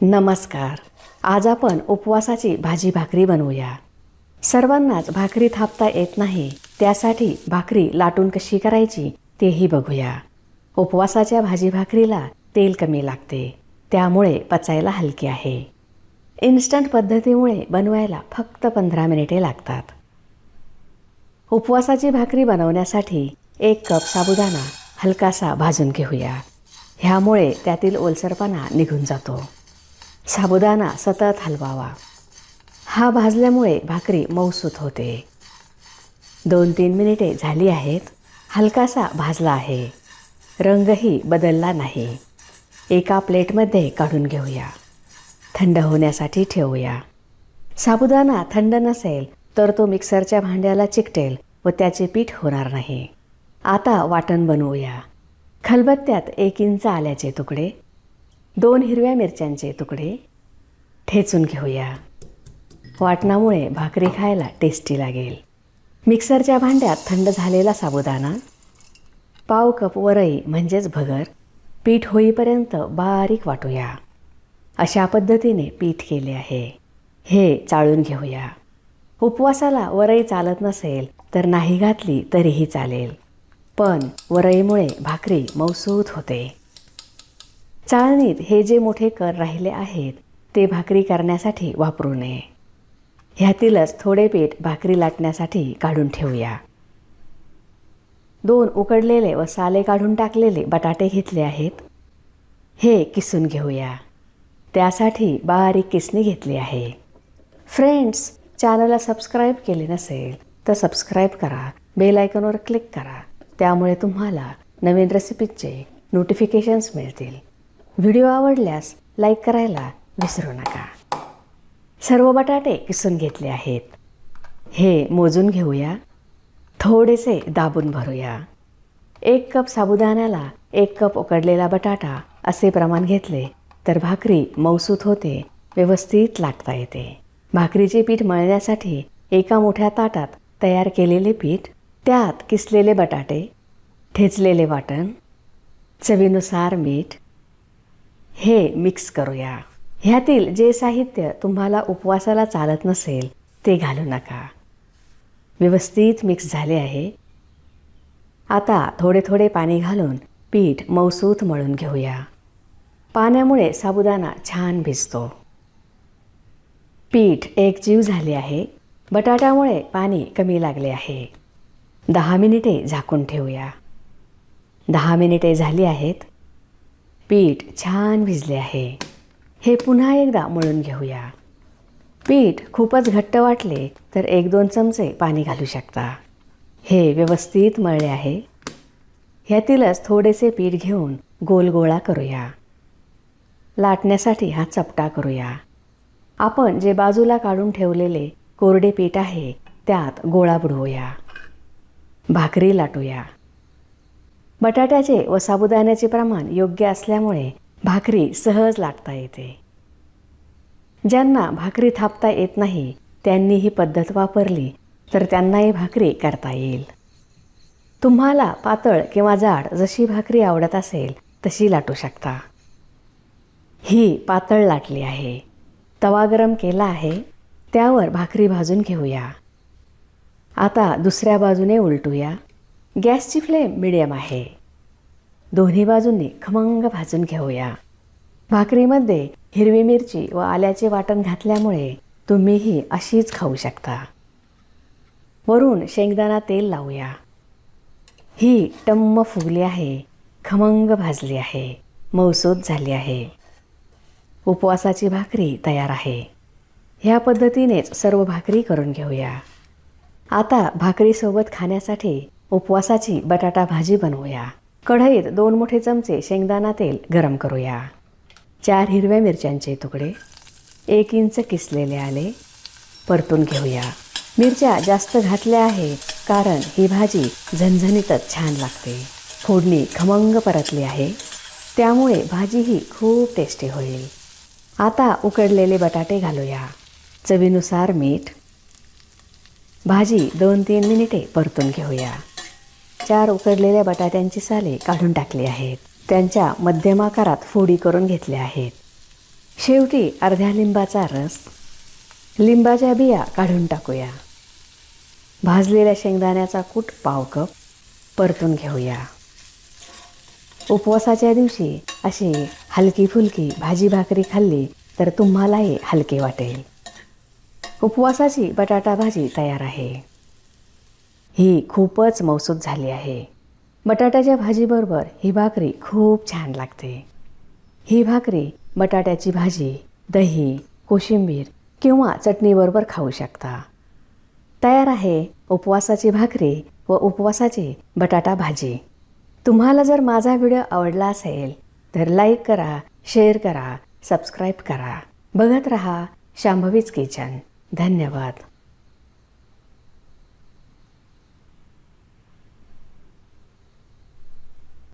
नमस्कार. आज आपण उपवासाची भाजी भाकरी बनवूया. सर्वांनाच भाकरी थापता येत नाही त्यासाठी भाकरी लाटून कशी करायची तेही बघूया. उपवासाच्या भाजी भाकरीला तेल कमी लागते त्यामुळे पचायला हलकी आहे. इन्स्टंट पद्धतीमुळे बनवायला फक्त पंधरा मिनिटे लागतात. उपवासाची भाकरी बनवण्यासाठी एक कप साबुदाणा हलकासा भाजून घेऊया. ह्यामुळे त्यातील ओलसरपणा निघून जातो. साबुदाणा सतत हलवावा. हा भाजल्यामुळे भाकरी मऊसूत होते. दोन तीन मिनिटे झाली आहेत हलकासा भाजला आहे. रंगही बदलला नाही. एका प्लेटमध्ये काढून घेऊया. थंड होण्यासाठी ठेवूया. साबुदाणा थंड नसेल तर तो मिक्सरच्या भांड्याला चिकटेल व त्याचे पीठ होणार नाही. आता वाटण बनवूया. खलबत्त्यात एक इंच आल्याचे तुकडे दोन हिरव्या मिरच्यांचे तुकडे ठेचून घेऊया. वाटणामुळे भाकरी खायला टेस्टी लागेल. मिक्सरच्या भांड्यात थंड झालेला साबुदाणा पाव कप वरई म्हणजेच भगर पीठ होईपर्यंत बारीक वाटूया. अशा पद्धतीने पीठ केले आहे. हे चाळून घेऊया. उपवासाला वरई चालत नसेल तर नाही घातली तरीही चालेल. पण वरईमुळे भाकरी मौसूत होते. चाळणीत हे जे मोठे कर राहिले आहेत ते भाकरी करण्यासाठी वापरू नये. ह्यातीलच थोडे पीठ भाकरी लाटण्यासाठी काढून ठेवूया. दोन उकडलेले व साले काढून टाकलेले बटाटे घेतले आहेत. हे किसून घेऊया. त्यासाठी बारीक किसणी घेतली आहे. फ्रेंड्स चॅनलला सबस्क्राईब केले नसेल तर सबस्क्राईब करा बेल आयकॉनवर क्लिक करा. त्यामुळे तुम्हाला नवीन रेसिपीचे नोटिफिकेशन्स मिळतील. व्हिडिओ आवडल्यास लाईक करायला विसरू नका. सर्व बटाटे किसून घेतले आहेत. हे मोजून घेऊया. थोडेसे दाबून भरूया. एक कप साबुदाण्याला एक कप उकडलेला बटाटा असे प्रमाण घेतले तर भाकरी मौसूत होते व्यवस्थित लाटता येते. भाकरीचे पीठ मळण्यासाठी एका मोठ्या ताटात तयार केलेले पीठ त्यात किसलेले बटाटे ठेचलेले वाटण चवीनुसार मीठ हे मिक्स करूया. ह्यातील जे साहित्य तुम्हाला उपवासाला चालत नसेल ते घालू नका. व्यवस्थित मिक्स झाले आहे. आता थोडे थोडे पाणी घालून पीठ मौसूत मळून घेऊया. पाण्यामुळे साबुदाणा छान भिजतो. पीठ एकजीव झाले आहे. बटाट्यामुळे पाणी कमी लागले आहे. दहा मिनिटे झाकून ठेवूया. दहा मिनिटे झाली आहेत. पीठ छान भिजले आहे. हे पुन्हा एकदा मळून घेऊया. पीठ खूपच घट्ट वाटले तर एक दोन चमचे पाणी घालू शकता. हे व्यवस्थित मळले आहे. ह्यातीलच थोडेसे पीठ घेऊन गोल गोळा करूया. लाटण्यासाठी हा चपटा करूया. आपण जे बाजूला काढून ठेवलेले कोरडे पीठ आहे त्यात गोळा बुडवूया. भाकरी लाटूया. बटाट्याचे व साबुदाण्याचे प्रमाण योग्य असल्यामुळे भाकरी सहज लाटता येते. ज्यांना भाकरी थापता येत नाही त्यांनी ही पद्धत वापरली तर त्यांनाही भाकरी करता येईल. तुम्हाला पातळ किंवा जाड जशी भाकरी आवडत असेल तशी लाटू शकता. ही पातळ लाटली आहे. तवा गरम केला आहे त्यावर भाकरी भाजून घेऊया. आता दुसऱ्या बाजूने उलटूया. गॅसची फ्लेम मिडियम आहे. दोन्ही बाजूंनी खमंग भाजून घेऊया. भाकरीमध्ये हिरवी मिरची व आल्याचे वाटण घातल्यामुळे तुम्हीही अशीच खाऊ शकता. वरून शेंगदाणा तेल लावूया. ही टम्म फुगली आहे खमंग भाजली आहे मौसूद झाली आहे. उपवासाची भाकरी तयार आहे. ह्या पद्धतीनेच सर्व भाकरी करून घेऊया. आता भाकरीसोबत खाण्यासाठी उपवासाची बटाटा भाजी बनवूया. कढईत दोन मोठे चमचे शेंगदाणा तेल गरम करूया. चार हिरव्या मिरच्यांचे तुकडे एक इंच किसलेले आले परतून घेऊया. मिरच्या जास्त घातल्या आहेत कारण ही भाजी झणझणीतच छान लागते. फोडणी खमंग परतली आहे. त्यामुळे भाजी ही खूप टेस्टी होईल. आता उकडलेले बटाटे घालूया. चवीनुसार मीठ. भाजी दोन तीन मिनिटे परतून घेऊया. चार उकडलेल्या बटाट्यांची साले काढून टाकली आहेत. त्यांच्या मध्यम आकारात फोडी करून घेतल्या आहेत. शेवटी अर्ध्या लिंबाचा रस लिंबाच्या बिया काढून टाकूया. भाजलेल्या शेंगदाण्याचा कूट पाव कप परतून घेऊया. उपवासाच्या दिवशी अशी हलकी फुलकी भाजी भाकरी खाल्ली तर तुम्हालाही हलके वाटेल. उपवासाची बटाटा भाजी तयार आहे. ही खूपच मौसूद झाली आहे. बटाट्याच्या भाजीबरोबर ही भाकरी खूप छान लागते. ही भाकरी बटाट्याची भाजी दही कोशिंबीर किंवा चटणीबरोबर खाऊ शकता. तयार आहे उपवासाची भाकरी व उपवासाची बटाटा भाजी. तुम्हाला जर माझा व्हिडिओ आवडला असेल तर लाईक करा शेअर करा सबस्क्राईब करा. बघत रहा शांभवीज किचन. धन्यवाद.